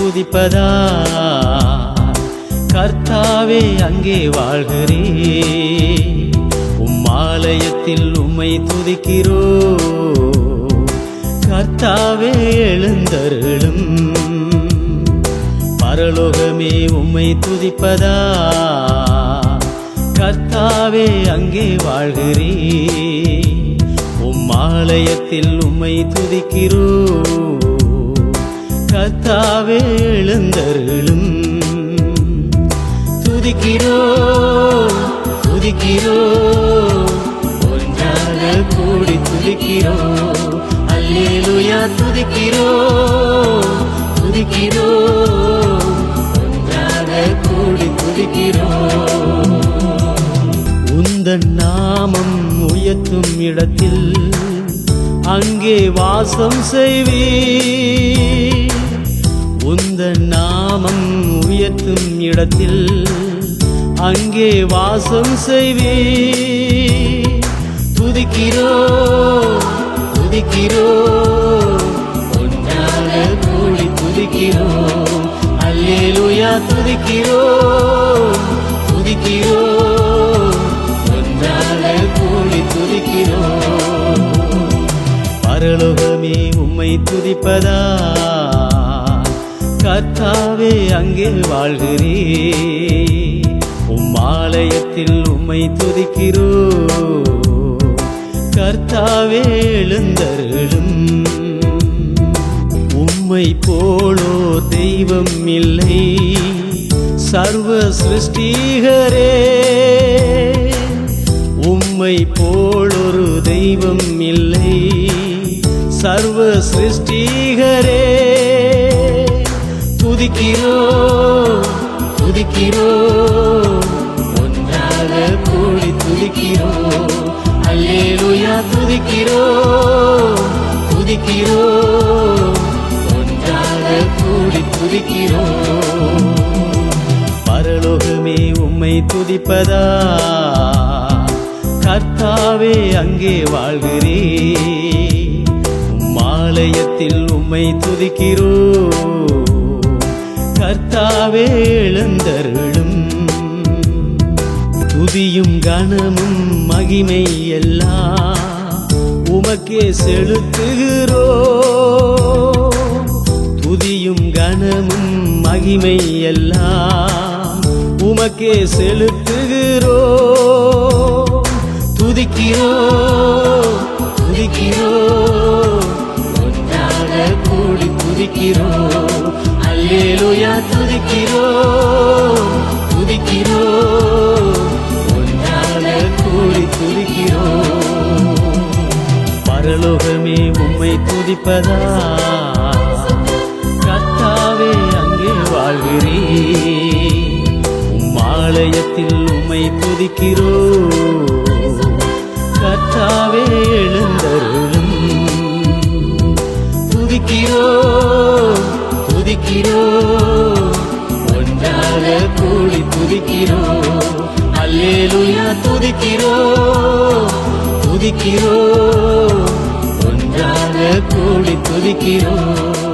துதிப்பதா? கர்த்தாவே அங்கே வாழ்கிறே. உம்மாலயத்தில் உம்மை துதிக்கிறோ. கர்த்தாவே எழுந்தருளும். பரலோகமே உம்மை துதிப்பதா? கர்த்தாவே அங்கே வாழ்கிறே. உம்மாலயத்தில் உம்மை துதிக்கிறோ. கத்தாவே எழுந்தருளும். துதிக்கிறோ துதிக்கிறோ ஒன்றாக கூடி துதிக்கிறோ. அல்லேலுயா துதிக்கிறோ துதிக்கிறோ ஒன்றாக கூடி துதிக்கிறோ. உந்தன் நாமம் உயர்த்தும் இடத்தில் அங்கே வாசம் செய்வே உந்த நாமம் உயர்த்தும் இடத்தில் அங்கே வாசம் செய்வே துதிக்கிறோ துதிக்கிறோ ஒன்றாக கூடி துதிக்கிறோ அல்லேலுயா துதிக்கிறோ துதிக்கிறோ ஒன்றாக கூடி துதிக்கிறோ. பரலோகமே உம்மை துதிப்பதா? கத்தாவே அங்கே வாழ்கிறே உம்மாலயத்தில் உம்மை துதிக்கிறோ கர்த்தாவே எழுந்தருளும். உம்மை போலோ தெய்வம் இல்லை. சர்வ சிருஷ்டிகரே உம்மை போலொரு தெய்வம் இல்லை. சர்வ சிருஷ்டிகரே. துதிக்கிறோ துதிக்கிறோ ஒன்றாக கூடி துதிக்கிறோ அல்லேலுயா துதிக்கிறோ துதிக்கிறோ. ஒன்றாக கூடி துதிக்கிறோ. பரலோகமே உம்மை துதிப்பதா? கர்த்தாவே அங்கே வாழ்கிறே உம் ஆலயத்தில் உம்மை துதிக்கிறோ கர்த்தாவே எழுந்தருளும். துதியும் கனமும் மகிமை எல்லாம் உமக்கே செலுத்துகிறோ. துதியும் கனமும் மகிமை எல்லாம் உமக்கே செலுத்துகிறோ. துதிக்கிறோ துதிக்கிறோ. ஒன்றாக கூடி துதிக்கிறோம் அல்லேலுயா துதிக்கிறோ துதிக்கிறோ. உன்னால கூடி துதிக்கிறோ. பரலோகமே உம்மை துதிப்பதா? கத்தாவே அங்கே வாழ்கிறீ உம் உம்மை துதிக்கிறோ. கத்தாவே எழுந்தருளும். துதிக்கிறோ. துதிக்கிறோ. அல்லேலுயா துதிக்கிறோ. துதிக்கிறோ. ஒன்றாக கூடி துதிக்கிறோ.